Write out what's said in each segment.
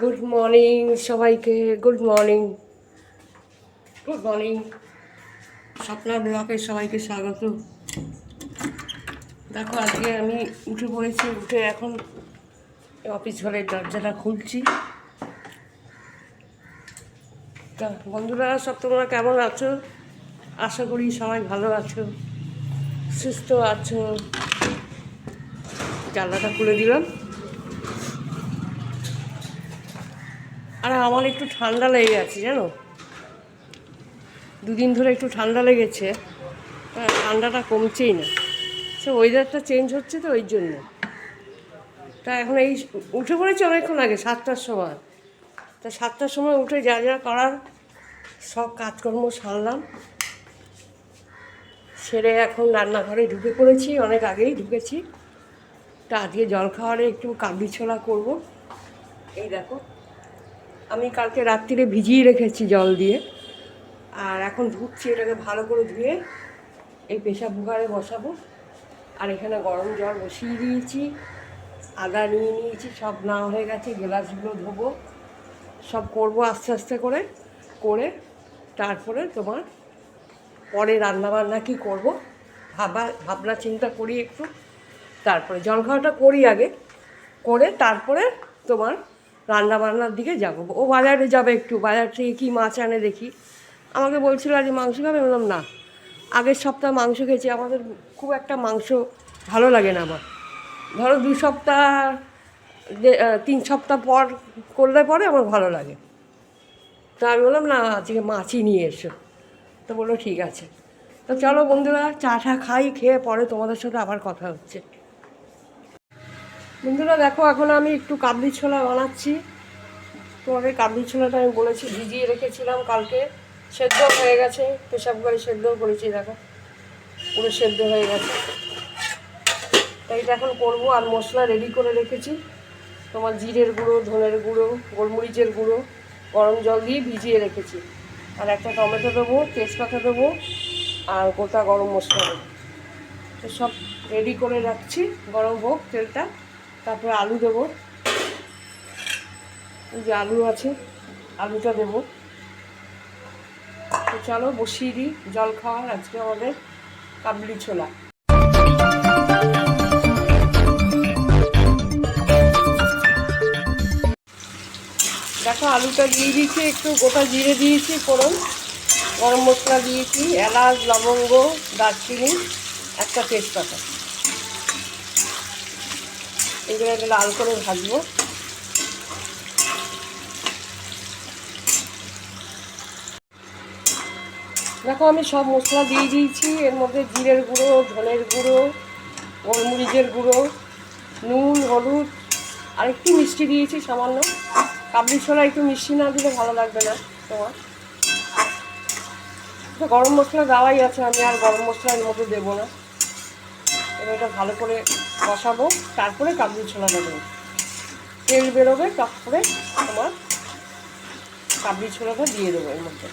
Good morning সবাইকে। Good morning good morning স্বপ্নার ব্লকে সবাইকে স্বাগত। দেখো, আজকে আমি উঠে পড়েছি, উঠে এখন অফিস ঘরের দরজাটা খুলছি। তা, বন্ধুরা, সব তোমরা কেমন আছো? আশা করি সবাই ভালো আছো, সুস্থ আছো। জানলাটা খুলে দিলাম। আর আমার একটু ঠান্ডা লেগে গেছে জানো? দুদিন ধরে একটু ঠান্ডা লেগেছে। হ্যাঁ, ঠান্ডাটা কমছেই না। সে ওয়েদারটা চেঞ্জ হচ্ছে তো ওই জন্য। তা এখন এই উঠে পড়েছি অনেকক্ষণ আগে সাতটার সময়। তা সাতটার সময় উঠে যা যা করার সব কাজকর্ম সারলাম। সেরে এখন রান্নাঘরে ঢুকে পড়েছি অনেক আগেই ঢুকেছি। তা আজকে জল খাওয়ারে একটু কাবলি ছোলা করব। এই দেখো। আমি কালকে রাত্রিরে ভিজিয়ে রেখেছি জল দিয়ে। আর এখন ধুচ্ছি এটাকে ভালো করে ধুয়ে এই পেশা কুকারে বসাবো। আর এখানে গরম জল বসিয়ে দিয়েছি, আদা নিয়ে নিয়েছি, সব না হয়ে গেছে, গ্লাসগুলো ধোবো। সব করব আস্তে আস্তে করে করে তারপরে তোমার পরে রান্নাবান্না কী করব, ভাবা, ভাবনা চিন্তা করি একটু। তারপরে জল খাওয়াটা করি আগে, করে তারপরে তোমার রান্না বান্নার দিকে যাব। ও বাজারে যাবে একটু, বাজার থেকে কী মাছ আনে দেখি। আমাকে বলছিল আজ মাংস খাবে বললাম, না, আগের সপ্তাহ মাংস খেয়েছি, আমাদের খুব একটা মাংস ভালো লাগে না আমার। ধরো দু সপ্তাহ তিন সপ্তাহ পর করলে পরে আমার ভালো লাগে। তা আমি বললাম, না, আজকে মাছই নিয়ে এসো। তো বলল, ঠিক আছে। তো চলো বন্ধুরা চা টা খাই, খেয়ে পরে তোমাদের সাথে আবার কথা হচ্ছে। বন্ধুরা দেখো, এখন আমি একটু কাবলি ছোলা বানাচ্ছি। তোমাদের কাবলি ছোলাটা আমি বলেছি, ভিজিয়ে রেখেছিলাম কালকে। সেদ্ধ হয়ে গেছে, পেশাব করে সেদ্ধ করেছি, দেখো। পুরো সেদ্ধ হয়ে গেছে। তাই এটা এখন করব, আর মশলা রেডি করে রেখেছি। তোমার জিরের গুঁড়ো, ধনের গুঁড়ো, গোলমরিচের গুঁড়ো, গরম জল দিয়ে ভিজিয়ে রেখেছি। আর একটা টমেটো দেবো, তেজপাতা দেবো, আর গোটা গরম মশলা দেবো। তো সব রেডি করে রাখছি, গরম হোক তেলটা। তারপরে আলু দেবো। এই যে আলু আছে, আলুটা দেবো। তো চলো বসিয়ে দিই জল খাওয়ার আজকে আমাদের কাবলি ছোলা। দেখো আলুটা দিয়ে দিয়েছি, একটু গোটা জিরে দিয়েছি, ফোড়ন, গরম মশলা দিয়েছি, এলাচ, লবঙ্গ, দারচিনি, একটা তেজপাতা। এগুলো লাল করে ভাজবো। দেখো, আমি সব মশলা দিয়ে দিয়েছি। এর মধ্যে জিরের গুঁড়ো, ধনের গুঁড়ো, গোলমরিচের গুঁড়ো, নুন, হলুদ, আর একটু মিষ্টি দিয়েছি সামান্য। কাবলি ছোলা একটু মিষ্টি না দিলে ভালো লাগবে না তোমার। গরম মশলা দেওয়াই আছে, আমি আর গরম মশলা এর মধ্যে দেবো না। এবার এটা ভালো করে বসাবো তারপরে কাবলি ছোলাটা দেবো। তেল বেরোবে, তারপরে তোমার কাবলি ছোলাটা দিয়ে দেবো এর মধ্যে।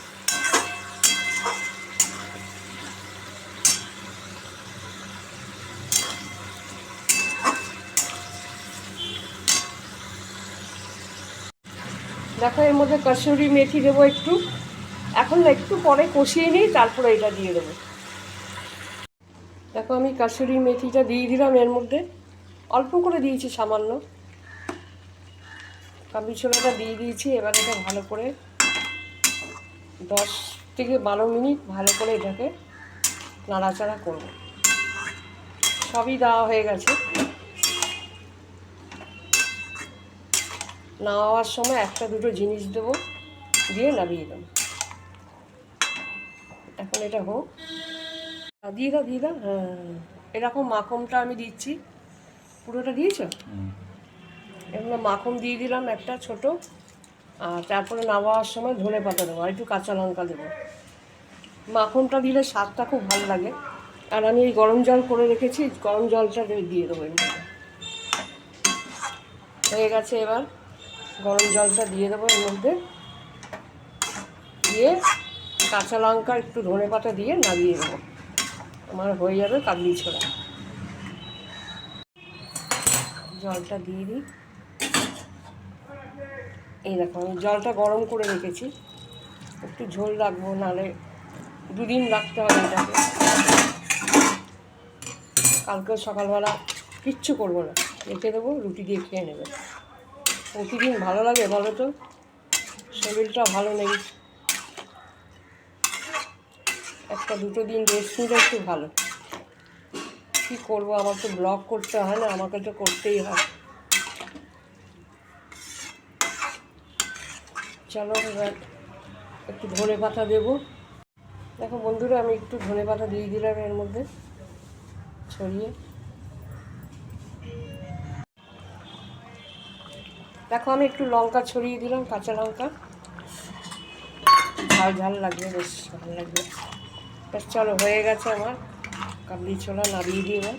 দেখো এর মধ্যে কসুরি মেথি দেবো একটু। এখন একটু পরে কষিয়ে নিই, তারপরে এটা দিয়ে দেবো। দেখো আমি কাসুরি মেথিটা দিয়ে দিলাম এর মধ্যে। অল্প করে দিয়েছি সামান্য। কাবলি ছোলাটা দিয়ে দিয়েছি, এবার এটা ভালো করে দশ থেকে বারো মিনিট ভালো করে এটাকে নাড়াচাড়া করব। সবই দেওয়া হয়ে গেছে। নামাবার সময় একটা দুটো জিনিস দেবো, দিয়ে নামিয়ে দেবো। এখন এটা হোক। দিয়ে দাও দিয়ে দাও। হ্যাঁ এরকম মাখনটা আমি দিচ্ছি। পুরোটা দিয়েছ? এগুলো মাখন দিয়ে দিলাম একটা ছোট। আর তারপরে নামাবার সময় ধনে পাতা দেবো আর একটু কাঁচা লঙ্কা দেবো। মাখনটা দিলে স্বাদটা খুব ভালো লাগে। আর আমি এই গরম জল করে রেখেছি গরম জলটা দিয়ে দেবো এর মধ্যে। হয়ে গেছে এবার গরম জলটা দিয়ে দেবো এর মধ্যে। দিয়ে কাঁচা লঙ্কা একটু ধনে পাতা দিয়ে নামিয়ে দেবো। আমার হয়ে যাবে কাবলি ছোড়া। জলটা দিয়ে দিই। এই দেখো, আমি জলটা গরম করে রেখেছি। একটু ঝোল রাখব, নাহলে দুদিন রাখতে হবে এটাকে। কালকে সকালবেলা কিচ্ছু করব না। রেখে দেবো, রুটি দিয়ে খেয়ে নেবে। প্রতিদিন ভালো লাগে বলো তো? শরীরটা ভালো নেই। একটা দুটো দিন রেস্ট নিলে একটু ভালো। কী করব আমার তো ব্লগ করতে হয় না, আমাকে তো করতেই হয়। চলো একটু ধনে পাতা দেবো। দেখো বন্ধুরা, আমি একটু ধনে পাতা দিয়ে দিলাম এর মধ্যে, ছড়িয়ে। দেখো, আমি একটু লঙ্কা ছড়িয়ে দিলাম, কাঁচা লঙ্কা। ঝাল ঝাল লাগবে, বেশ ভালো লাগবে। বেশ চলো, হয়ে গেছে আমার। কাবলি ছোলা নাড়িয়ে দিয়ে এবার।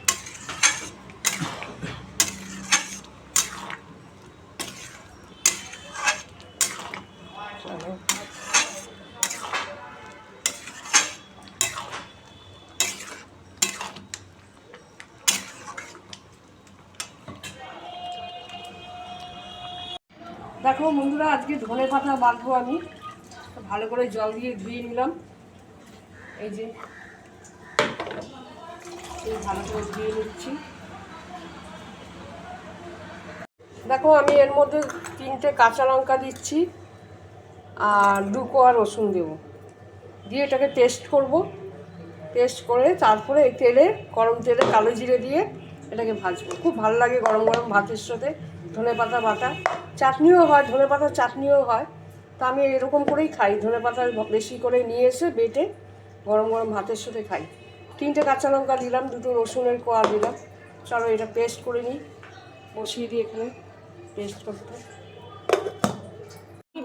চলো। দেখো বন্ধুরা, আজকে ধনে পাতা বাঁধবো আমি। ভালো করে জল দিয়ে ধুয়ে নিলাম। এই যে ভালো করে ধুয়ে নিচ্ছি। দেখো, আমি এর মধ্যে তিনটে কাঁচা লঙ্কা দিচ্ছি আর দু কোয়া রসুন দেবো। দিয়ে এটাকে টেস্ট করব। টেস্ট করে তারপরে এই তেলে, গরম তেলে কালো জিরে দিয়ে এটাকে ভাজবো। খুব ভালো লাগে গরম গরম ভাতের সাথে। ধনে পাতা বাটা। চাটনিও হয়, ধনে পাতার চাটনিও হয়। তা আমি এরকম করেই খাই। ধনে পাতা বেশি করে নিয়ে এসে বেটে গরম গরম ভাতের সাথে খাই। তিনটে কাঁচা লঙ্কা দিলাম, দুটো রসুনের কোয়া দিলাম। চলো এটা পেস্ট করে নিই। বসিয়ে দিই এখানে পেস্ট করতে।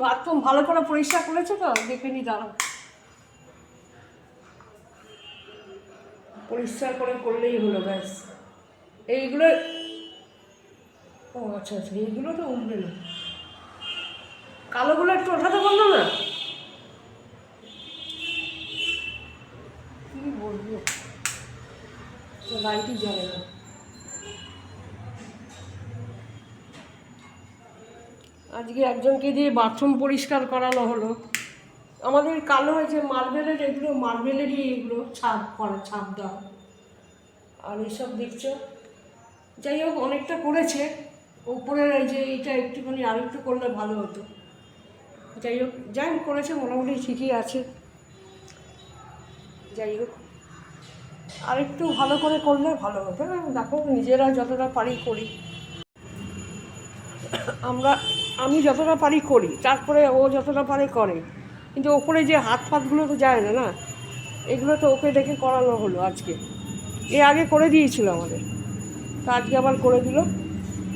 বাথরুম ভালো করে পরিষ্কার করেছ তো? দেখে নি দাঁড়াও। পরিষ্কার করে করলেই হলো, ব্যাস। এইগুলো ও আচ্ছা আচ্ছা এইগুলো তো উঠবে না। কালোগুলো একটু ওঠাতে বলল না? কি বলব লাইটই জ্বলে না আজকে একজনকে দিয়ে বাথরুম পরিষ্কার করানো হলো। আমাদের কালো হয়েছে মার্বেলের এগুলো, মার্বেলেরই এগুলো ছাপ করা, ছাপ দেওয়া। আর এইসব দেখছ? যাই হোক, অনেকটা করেছে। উপরের এই যে এইটা একটুখানি আর একটু করলে ভালো হতো। যাই হোক, যাই করেছে, মোটামুটি ঠিকই আছে। যাই হোক। আর একটু ভালো করে করলে ভালো হতো। দেখো, নিজেরা যতটা পারি করি। আমরা, আমি যতটা পারি করি, তারপরে ও যতটা পারে করে। কিন্তু ওপরে যে হাত ফাতগুলো তো যায় না না? এগুলো তো ওকে ডেকে করানো হলো আজকে। এ আগে করে দিয়েছিল আমাদের। তা আজকে আবার করে দিল।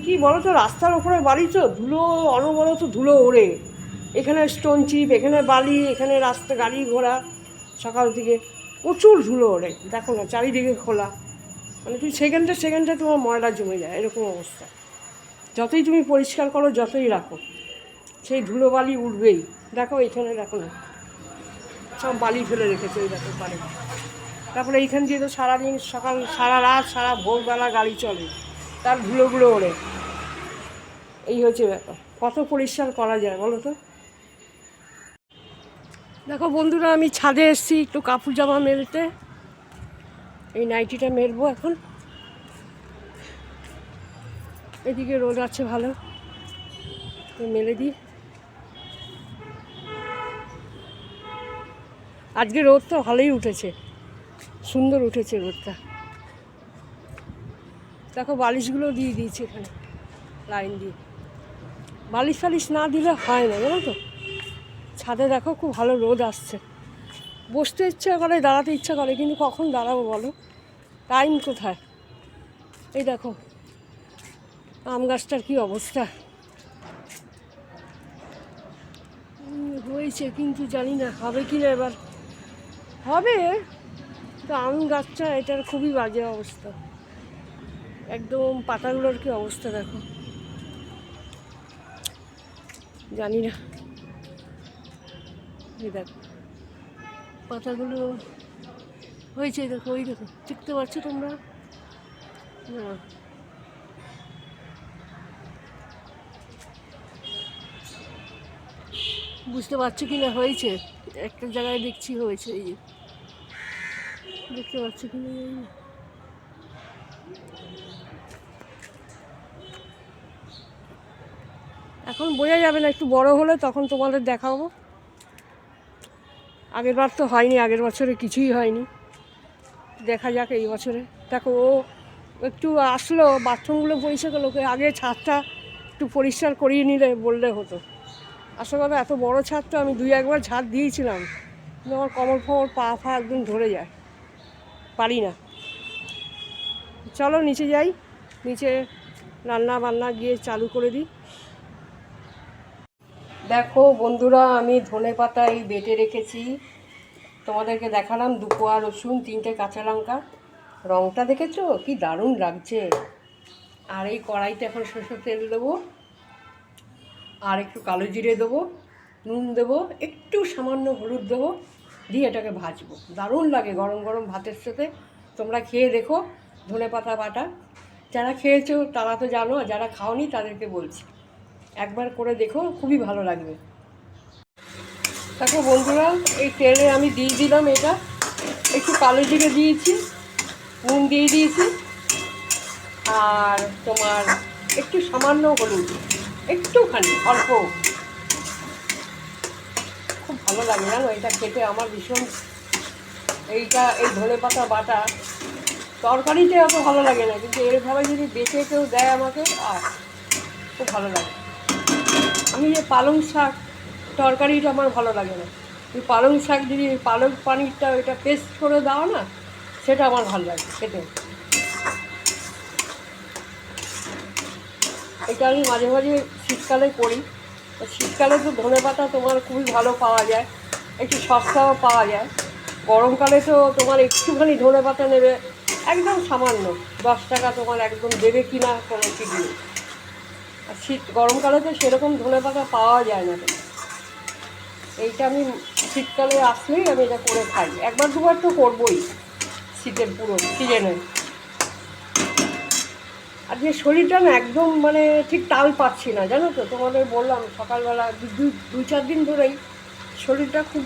কি বলো তো রাস্তার ওপরে বাড়ি তো, ধুলো, অনবরত ধুলো ওড়ে। এখানে স্টোন চিপ এখানে বালি, এখানে রাস্তা, গাড়ি ঘোড়া, সকাল থেকে। প্রচুর ধুলো ওড়ে। দেখো না, চারিদিকে খোলা। মানে তুমি সেকেন্ডে সেকেন্ডে তোমার ময়লা জমে যায়, এরকম অবস্থা। যতই তুমি পরিষ্কার করো, যতই রাখো, সেই ধুলো বালি উঠবেই। দেখো এখানে দেখো না। সব বালি ফেলে রেখেছে ওই দেখো পারে তারপরে এইখান দিয়ে তো সারাদিন সকাল, সারা রাত, সারা ভোরবেলা গাড়ি চলে। তার ধুলোগুলো ওড়ে। এই হচ্ছে ব্যাপার। কত পরিষ্কার করা যায় বলো তো? দেখো বন্ধুরা, আমি ছাদে এসেছি, একটু কাপড় জামা মেলতে। এই নাইটিটা মেলবো এখন। এদিকে রোদ আছে ভালো। মেলে দিই। আজকে রোদটা ভালোই উঠেছে। সুন্দর উঠেছে রোদটা। দেখো, বালিশগুলো দিয়ে দিয়েছি এখানে, লাইন দিয়ে। বালিশ ফালিশ না দিলে হয় না, জানো তো? ছাদে দেখো খুব ভালো রোদ আসছে। বসতে ইচ্ছা করে, দাঁড়াতে ইচ্ছা করে, কিন্তু কখন দাঁড়াবো বলো? টাইম কোথায়? এই দেখো, আম গাছটার কী অবস্থা? হয়েছে কিন্তু জানি না, হবে কি না এবার? হবে তো আম গাছটা, এটার খুবই বাজে অবস্থা। একদম পাতাগুলোর কি অবস্থা দেখো? জানি না। এই দেখো। পাতাগুলো হয়েছে দেখো ওই দেখো। দেখতে পাচ্ছ তোমরা? না। বুঝতে পারছ কি না? হয়েছে। একটা জায়গায় দেখছি হয়েছে, এই যে। দেখতে পাচ্ছ কি না। এখন বোঝা যাবে না, একটু বড় হলে তখন তোমাদের দেখাবো। আগের বার তো হয়নি, আগের বছরে কিছুই হয়নি। দেখা যাক এই বছরে। দেখো, ও একটু আসলো, বাথরুমগুলো পরিষ্কার করল আগে ছাদটা একটু পরিষ্কার করিয়ে নিলে বললে হতো। আসলে কথা, এত বড় ছাদ তো আমি দুই একবার ঝাড় দিয়েছিলাম। কিন্তু আমার কমর ফমর পা ফা একদম ধরে যায়। পারি না। চলো, নিচে যাই। নিচে রান্না বান্না গিয়ে চালু করে দিই। দেখো বন্ধুরা, আমি ধনে পাতা এই বেটে রেখেছি। তোমাদেরকে দেখালাম দুপোয়া, রসুন, তিনটে কাঁচা লঙ্কা। রঙটা দেখেছ? কি দারুণ লাগছে। আর এই কড়াইতে এখন সরষের তেল দেবো। আর একটু কালো জিরে দেবো, নুন দেবো, একটু সামান্য হলুদ দেবো, দিয়ে এটাকে ভাজবো। দারুণ লাগে গরম গরম ভাতের সাথে। তোমরা খেয়ে দেখো ধনে পাতা বাটা। যারা খেয়েছো তারা তো জানো যারা খাওনি তাদেরকে বলছি। একবার করে দেখো, খুবই ভালো লাগবে। দেখো বন্ধুরা, এই তেলে আমি দিয়ে দিলাম এটা। একটু কালো জিরে দিয়েছি, নুন দিয়ে দিয়েছি। আর তোমার একটু সামান্য হলুদ, একটুখানি, অল্প। খুব ভালো লাগে জানো, এটা খেতে আমার ভীষণ, এইটা, এই ধনে পাতা বাটা, তরকারিতে অত ভালো লাগে না, কিন্তু এরভাবে যদি বেঁচে কেউ দেয় আমাকে আর খুব ভালো লাগে। আমি যে পালং শাক তরকারিটা আমার ভালো লাগে না। এই পালং শাক যদি পালং পানিরটা ওইটা পেস্ট করে দাও না, সেটা আমার ভালো লাগে খেতে। এটা আমি মাঝে মাঝে শীতকালে করি। শীতকালে তো ধনে পাতা তোমার খুবই ভালো পাওয়া যায়, একটু সস্তাও পাওয়া যায়। গরমকালে তো তোমার একটুখানি ধনে পাতা নেবে, একদম সামান্য। দশ টাকা তোমার একদম দেবে কি না কোনো ঠিক নেই। আর শীত, গরমকালে তো সেরকম ধনে পাতা পাওয়া যায় না। এইটা আমি শীতকালে আসলেই আমি এটা করে খাই। একবার দুবার তো করবোই শীতের পুরো সিজনে। আর যে শরীরটা না একদম মানে ঠিক তাল পাচ্ছি না, জানো তো? তোমাদের বললাম সকালবেলা দু- চার দিন ধরেই শরীরটা খুব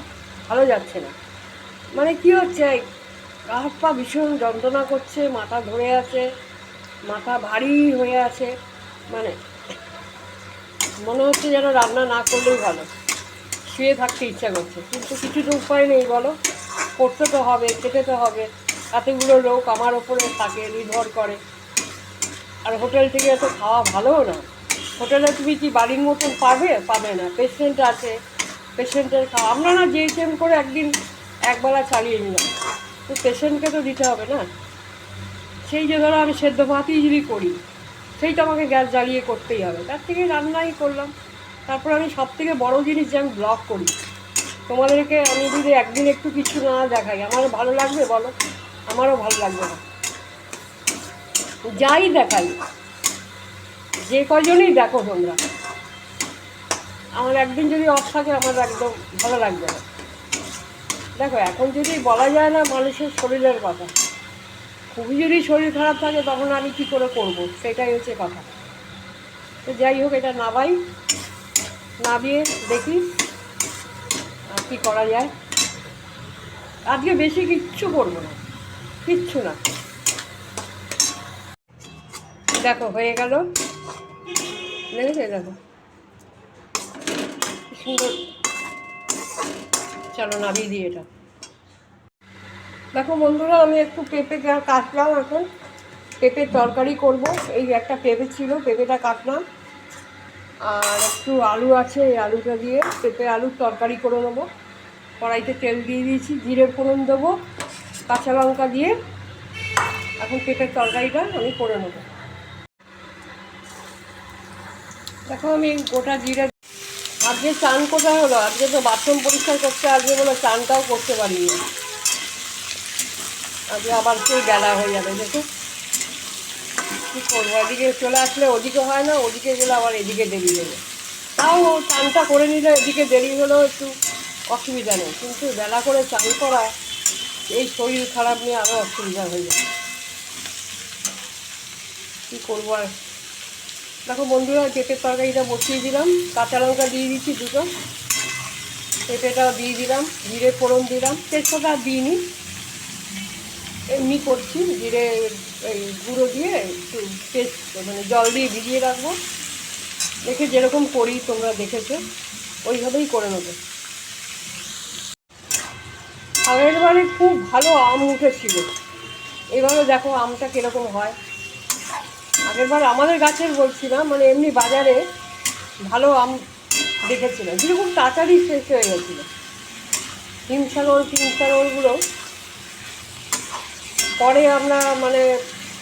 ভালো যাচ্ছে না। মানে কি হচ্ছে গা হাত পা ভীষণ যন্ত্রণা করছে, মাথা ধরে আছে, মাথা ভারী হয়ে আছে। মানে মনে হচ্ছে যেন রান্না না করলেই ভালো। শুয়ে থাকতে ইচ্ছা করছে, কিন্তু কিছু তো উপায় নেই বলো। করতে তো হবে, খেতে তো হবে। এতগুলো লোক আমার ওপরে থাকে, নির্ভর করে। আর হোটেল থেকে এত খাওয়া ভালোও না। হোটেলে তুমি কি বাড়ির মতন পাবে পাবে না। পেশেন্ট আছে। পেশেন্টের খাওয়া আমরা না টেম করে একদিন একবেলা চালিয়ে নিলাম। তো পেশেন্টকে তো দিতে হবে না। সেই যে ধরো আমি সেদ্ধ ভাতই যদি করি সেইটা আমাকে গ্যাস জ্বালিয়ে করতেই হবে। তার থেকে রান্নাই করলাম। তারপর আমি সব থেকে বড়ো জিনিস যে আমি ব্লগ করি। তোমাদেরকে আমি যদি একদিন একটু কিছু না দেখাই, আমারও ভালো লাগবে বলো? আমারও ভালো লাগবে না। যাই দেখাই, যে কজনই দেখো তোমরা। আমার একদিন যদি অফ থাকে, আমার একদম ভালো লাগবে না। দেখো, এখন যদি বলা যায় না মানুষের শরীরের কথা খুবই যদি শরীর খারাপ থাকে, তখন আমি কী করে করব? সেটাই হচ্ছে কথা। তো যাই হোক, এটা নাবাই নাবিয়ে দেখি, আর কী করা যায়। আজকে বেশি কিচ্ছু করব না, কিচ্ছু না। দেখো, হয়ে গেল। লেগেছে, দেখো। সুন্দর। চলো, নামিয়ে দিই এটা। দেখো বন্ধুরা, আমি একটু পেঁপে কাটলাম এখন। পেঁপের তরকারি করব। এই একটা পেঁপে ছিল, পেঁপেটা কাটলাম। আর একটু আলু আছে এই আলুটা দিয়ে। পেঁপে আলুর তরকারি করে নেব। কড়াইতে তেল দিয়ে দিয়েছি, জিরে ফোড়ন দেবো, কাঁচা লঙ্কা দিয়ে। এখন পেঁপের তরকারিটা আমি করে নেব। দেখো আমি গোটা জিরে আজকে চান কোথায় হলো আজকে তো বাথরুম পরিষ্কার করতে আজকে বলে চানটাও করতে পারিনি। আজকে আবার সেই বেলা হয়ে যাবে, দেখো। কী করব? এদিকে চলে আসলে ওদিকে হয় না, ওদিকে গেলে আবার এদিকে দেরি হবে তাও চানটা করে নিলে এদিকে দেরি হলেও একটু অসুবিধা নেই। কিন্তু বেলা করে চান করা, এই শরীর খারাপ নিয়ে আরও অসুবিধা হয়ে যাবে কী করব আর? দেখো বন্ধুরা, পেঁপের তরকারিটা বসিয়ে দিলাম। কাঁচা লঙ্কা দিয়ে দিচ্ছি দুটো। পেঁপেটাও দিয়ে দিলাম, জিরে ফোড়ন দিলাম। তেজপাতা আর দিইনি। এমনি করছি, জিরে, এই গুঁড়ো দিয়ে একটু পেস্ট মানে জল দিয়ে ভিজিয়ে রাখব। দেখে যেরকম করি তোমরা দেখেছ, ওইভাবেই করে নেব। আগের বারে খুব ভালো আম উঠেছিল। এবারে দেখো আমটা কীরকম হয়। আগের বার আমাদের গাছের বলছি না মানে এমনি বাজারে ভালো আম দেখেছিলাম। খুব তাড়াতাড়ি শেষ হয়ে গেছিল। হিমসাগর হিমসাগরগুলো পরে আমরা মানে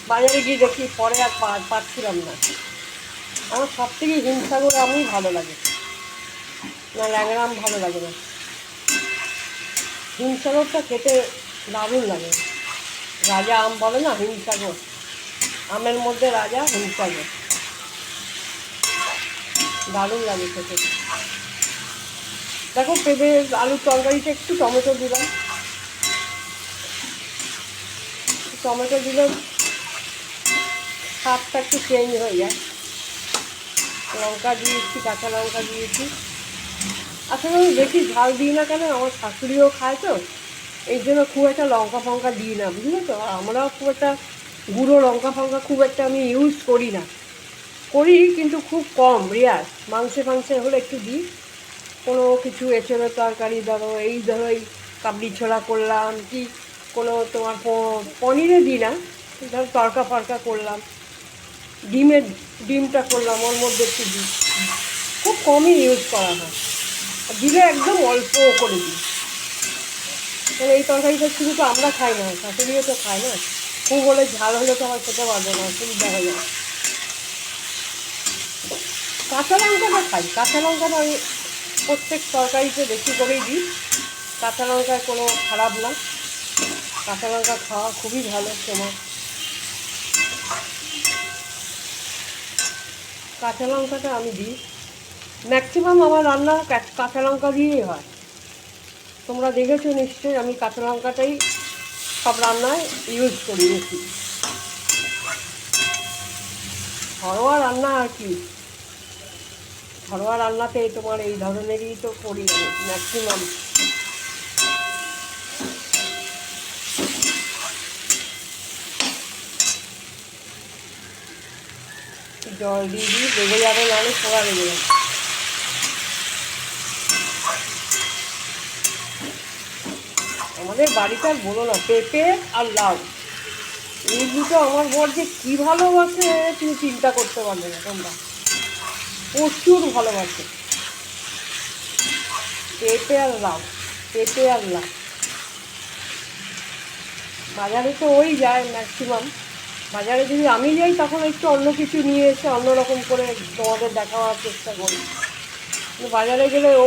বাজারে গিয়ে দেখি, পরে আর পাচ্ছিলাম না। আমার সব থেকে হিমসাগর আমই ভালো লাগে। না ল্যাংড়া আম ভালো লাগে না। হিমসাগরটা খেতে দারুণ লাগে। রাজা আম বলে না, হিমসাগর? আমের মধ্যে রাজা, হিমসাগর। দারুণ লাগে খেতে। দেখো, পেঁপে, আলুর তরকারিতে একটু টমেটো দিলাম। টমেটো দিলে স্বাদটা একটু চেঞ্জ হয়ে যায়। লঙ্কা দিয়েছি, কাঁচা লঙ্কা দিয়েছি। আসলে আমি বেশি ঝাল দিই না কেন, আমার শাশুড়িও খায় তো। এই জন্য খুব একটা লঙ্কা ফঙ্কা দিই না, বুঝলে তো? আর আমরাও খুব একটা গুঁড়ো লঙ্কা ফঙ্কা খুব একটা আমি ইউজ করি না। করি কিন্তু খুব কম রেয়ার মাংসে ফাংসে হলে একটু দিই। কোনো কিছু এঁচড়ো তরকারি ধরো, এই ধরো, এই কাবলি ছোলা করলাম, কি কোনো তোমার পনিরে দিই না ধরো তরকা ফরকা করলাম। ডিমের, ডিমটা করলাম, ওর মধ্যে একটু দিই। খুব কমই ইউজ করা হয়। দিলে একদম অল্প করে দিই। কারণ এই তরকারিটা শুধু তো আমরা খাই না, শাশুড়িও তো খাই না। খুব হলে ঝাল হলে তো আমার খেতে পারবে না, অসুবিধা হয়ে যায় কাঁচা লঙ্কাটা খাই। কাঁচা লঙ্কাটা আমি প্রত্যেক তরকারিতে বেশি করেই দিই। কাঁচা লঙ্কায় কোনো খারাপ না। কাঁচা লঙ্কা খাওয়া খুবই ভালো তোমার। কাঁচা লঙ্কাটা আমি দিই। ম্যাক্সিমাম আমার রান্না কাঁচা লঙ্কা দিয়েই হয়। তোমরা দেখেছ নিশ্চয়ই, আমি কাঁচা লঙ্কাটাই সব রান্নায় ইউজ করি বেশি। ঘরোয়া রান্না আর কি। ঘরোয়া রান্নাতে তোমার এই ধরনেরই তো করি ম্যাক্সিমাম জল দিয়ে দিই লেগে যাবে, নাহলে পোড়া লেগে যাবে আমাদের বাড়িতে আর বলো না, পেঁপে আর লাউ। এই দুটো আমার বর যে কী ভালোবাসে, তুমি চিন্তা করতে পারবে না তোমরা। প্রচুর ভালোবাসে। পেঁপে আর লাউ, পেঁপে আর লাউ। বাজারে তো ওই যায় ম্যাক্সিমাম বাজারে যদি আমি যাই, তখন একটু অন্য কিছু নিয়ে এসে অন্যরকম করে তোমাদের দেখাবার চেষ্টা করি। কিন্তু বাজারে গেলে ও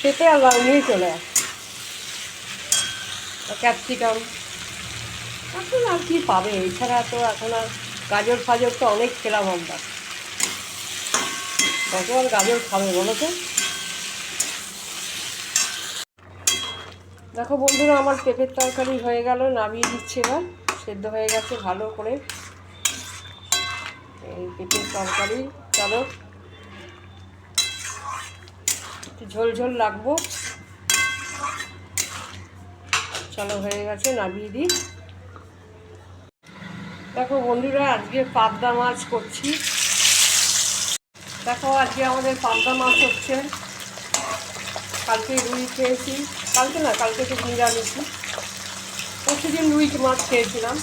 পেঁপে আর নিয়ে চলে আসে। ক্যাপসিকাম। এখন আর কি পাবে? এছাড়া তো এখন আর গাজর ফাজর তো অনেক খেলাম আমরা। কত আর গাজর খাবে বলো তো? দেখো বন্ধুরা, আমার পেঁপের তরকারি হয়ে গেল, নামিয়ে দিচ্ছে এবার। সেদ্ধ হয়ে গেছে ভালো করে। এই পেঁপের তরকারি, চলো। একটু ঝোল ঝোল লাগবো। চলো, হয়ে গেছে, নামিয়ে দিই। দেখো বন্ধুরা, আজকে পাবদা মাছ করছি। দেখো, আজকে আমাদের পাবদা মাছ হচ্ছে। কালকে রুই খেয়েছি। কালকে না, কালকে তো নিরামিষই। প্রতিদিন রুই মাছ খেয়েছিলাম।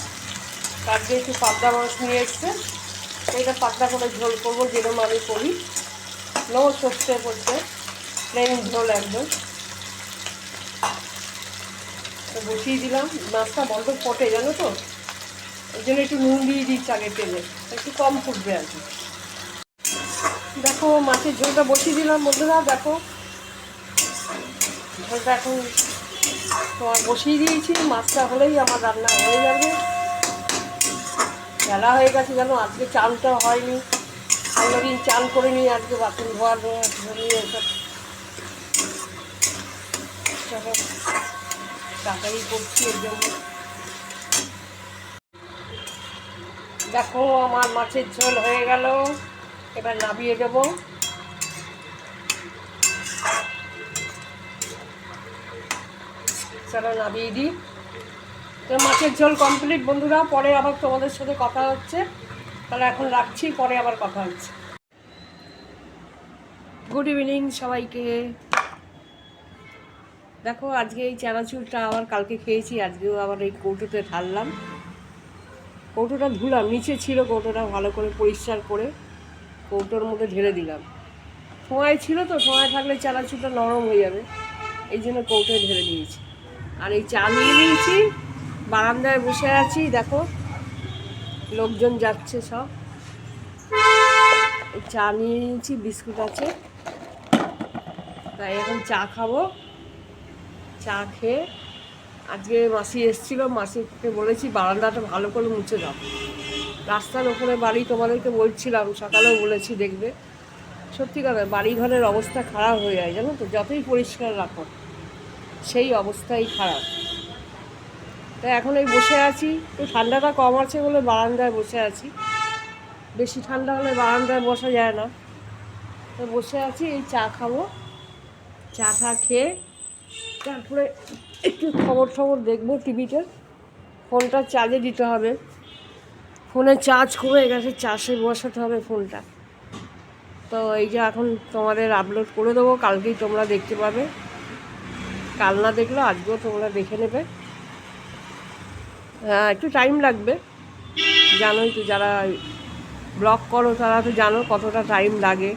তার যে একটু পাবদা মাছ নিয়ে এসছে এটা পাতলা করে ঝোল করব, যেরকম আমি করি। নো সর্ষে করছে প্লেন ঝোল একদম। বসিয়ে দিলাম, মাছটা বড্ড ফোটে, জানো তো? ওই জন্য একটু নুন দিয়ে দিচ্ছি আগে তেলে, একটু কম ফুটবে আর কি। দেখো, মাছের ঝোলটা বসিয়ে দিলাম, বন্ধুরা, দেখো। ঝোলটা এখন তোমার বসিয়ে দিয়েছি, মাছটা হলেই আমার রান্না হয়ে যাবে। বেলা হয়ে গেছে জানো, আজকে চানটা হয়নি। অন্যদিন চান করে নিই আজকে বাথরুম ধোয়া নিয়ে এসব। তাড়াতাড়ি করছি এর জন্য। দেখো, আমার মাছের ঝোল হয়ে গেল। এবার নামিয়ে দেবো। মাছটা নামিয়ে দিই। তো মাছের ঝোল কমপ্লিট বন্ধুরা। পরে আবার তোমাদের সাথে কথা হচ্ছে। তাহলে এখন রাখছি, পরে আবার কথা হচ্ছে। গুড ইভিনিং সবাইকে। দেখো, আজকে এই চানাচুরটা আবার কালকে খেয়েছি, আজকেও আবার এই কৌটোতে ঢাললাম। কৌটোটা ধুলাম, নিচে ছিল কৌটোটা ভালো করে পরিষ্কার করে কৌটোর মধ্যে ঢেলে দিলাম। সময় ছিল তো সময় থাকলে চানাচুরটা নরম হয়ে যাবে। এই জন্য কৌটোয় ঢেলে দিয়েছি। আর এই চা নিয়ে নিয়েছি, বারান্দায় বসে আছি, দেখো, লোকজন যাচ্ছে সব। চা নিয়ে নিয়েছি, বিস্কুট আছে। তাই এখন চা খাব, চা খেয়ে। আজকে মাসি এসেছিল, মাসিকে বলেছি, বারান্দাটা ভালো করে মুছে দাও। রাস্তার ওখানে বাড়ি তোমাদেরকে বলছিলাম, সকালেও বলেছি, দেখবে। সত্যি কথা বাড়ি ঘরের অবস্থা খারাপ হয়ে যায়, জানো তো? যতই পরিষ্কার রাখো। সেই অবস্থাই খারাপ। তাই এখন এই বসে আছি একটু ঠান্ডাটা কম আছে বলে বারান্দায় বসে আছি। বেশি ঠান্ডা হলে বারান্দায় বসা যায় না। তো বসে আছি, এই চা খাব। চা টা খেয়ে তারপরে একটু খবর টবর দেখব টিভিতে ফোনটা চার্জে দিতে হবে। ফোনে চার্জ কমে গেছে, চার্জে বসাতে হবে ফোনটা। তো এই যে এখন তোমাদের আপলোড করে দেবো, কালকেই তোমরা দেখতে পাবে। কাল না দেখলে, আজকেও তোমরা দেখে নেবে। হ্যাঁ একটু টাইম লাগবে। জানোই তো যারা ব্লগ করো, তারা তো জানো কতটা টাইম লাগে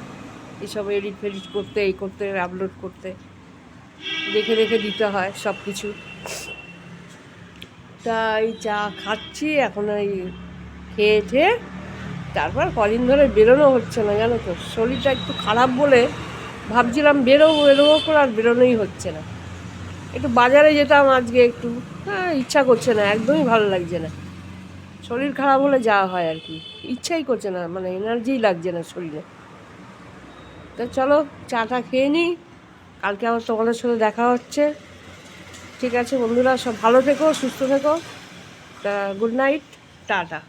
এসব এডিট ফেডিট করতে, এই করতে আপলোড করতে। দেখে দেখে দিতে হয় সব কিছু তাই চা খাচ্ছি, এখন ওই খেয়ে ঠেয়ে তারপর কদিন ধরে বেরোনো হচ্ছে না, জানো তো। শরীরটা একটু খারাপ বলে ভাবছিলাম বেরোবো বেরোবো করে আর বেরোনোই হচ্ছে না। একটু বাজারে যেতাম আজকে একটু হ্যাঁ ইচ্ছা করছে না, একদমই ভালো লাগছে না। শরীর খারাপ হলে যাওয়া হয় আর কি, ইচ্ছাই করছে না মানে এনার্জিই লাগছে না শরীরে। তো চলো, চাটা খেয়ে নিই, কালকে আবার তোমাদের সাথে দেখা হচ্ছে। ঠিক আছে বন্ধুরা, সব ভালো থেকো, সুস্থ থেকো। তা গুড নাইট টাটা।